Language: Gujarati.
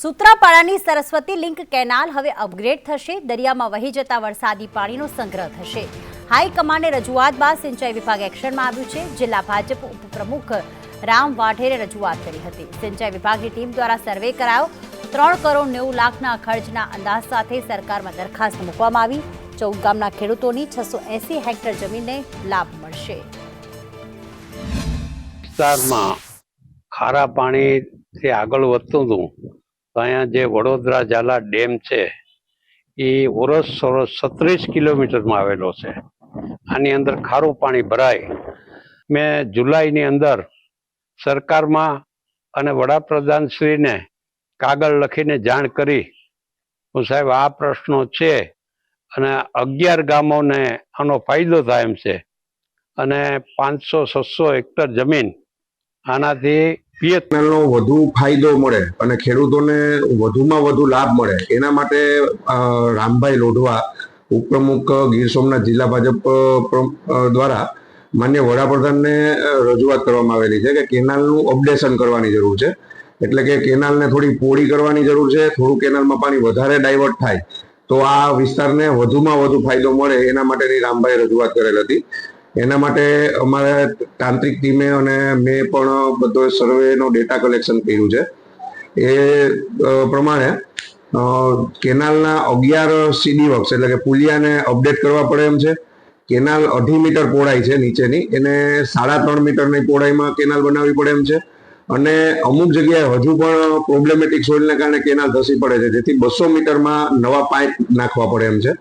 સૂત્રાપાડાની સરસ્વતી લિંક કેનાલ હવે અપગ્રેડ થશે. દરિયામાં વહી જતા વરસાદી પાણીનો સંગ્રહ થશે. હાઈકમાન્ડે રજૂઆત બાદ સિંચાઈ વિભાગ એક્શનમાં આવ્યું છે. જિલ્લા ભાજપ ઉપપ્રમુખ રામ વાઢેરે રજૂઆત કરી હતી. સિંચાઈ વિભાગની ટીમ દ્વારા સર્વે કરાયો. ત્રણ કરોડ નેવું લાખના ખર્ચના અંદાજ સાથે સરકારમાં દરખાસ્ત મૂકવામાં આવી. ચૌદ ગામના ખેડૂતોની છસો એસી હેક્ટર જમીનને લાભ મળશે. વિસ્તારમાં ખારા પાણીથી આગળ વધતું હતું. તો અહીંયા જે વડોદરા ઝાલા ડેમ છે, એ ઓરસ સોરસ સત્રીસ કિલોમીટરમાં આવેલો છે. આની અંદર ખારું પાણી ભરાય. મેં જુલાઈની અંદર સરકારમાં અને વડાપ્રધાનશ્રીને કાગળ લખીને જાણ કરી. હું સાહેબ, આ પ્રશ્નો છે અને અગિયાર ગામોને આનો ફાયદો થાય એમ છે. અને પાંચસો છસો હેક્ટર જમીન આનાથી પિયત નો વધુ ફાયદો મળે અને ખેડૂતોને વધુમાં વધુ લાભ મળે, એના માટે રામભાઈ લોઢવા, ઉપપ્રમુખ ગીર સોમનાથ જિલ્લા ભાજપ દ્વારા માન્ય વડાપ્રધાનને રજૂઆત કરવામાં આવેલી છે કે કેનાલનું અપડેશન કરવાની જરૂર છે. એટલે કે કેનાલને થોડી પોળી કરવાની જરૂર છે, થોડું કેનાલમાં પાણી વધારે ડાયવર્ટ થાય, તો આ વિસ્તારને વધુમાં વધુ ફાયદો મળે, એના માટેની રામભાઈ રજૂઆત કરેલ હતી. એના માટે અમારે તાંત્રિક ટીમે અને મેં પણ બધો સર્વેનો ડેટા કલેક્શન કર્યું છે. એ પ્રમાણે કેનાલના અગિયાર સીડી વર્ક્સ, એટલે કે પુલિયાને અપડેટ કરવા પડે એમ છે. કેનાલ અઢી મીટર પહોળાઈ છે નીચેની, એને સાડા ત્રણ મીટરની પહોળાઈમાં કેનાલ બનાવવી પડે એમ છે. અને અમુક જગ્યાએ હજુ પણ પ્રોબ્લેમેટિક સોઇલને કારણે કેનાલ ધસી પડે છે, જેથી બસો મીટરમાં નવા પાઇપ નાખવા પડે એમ છે.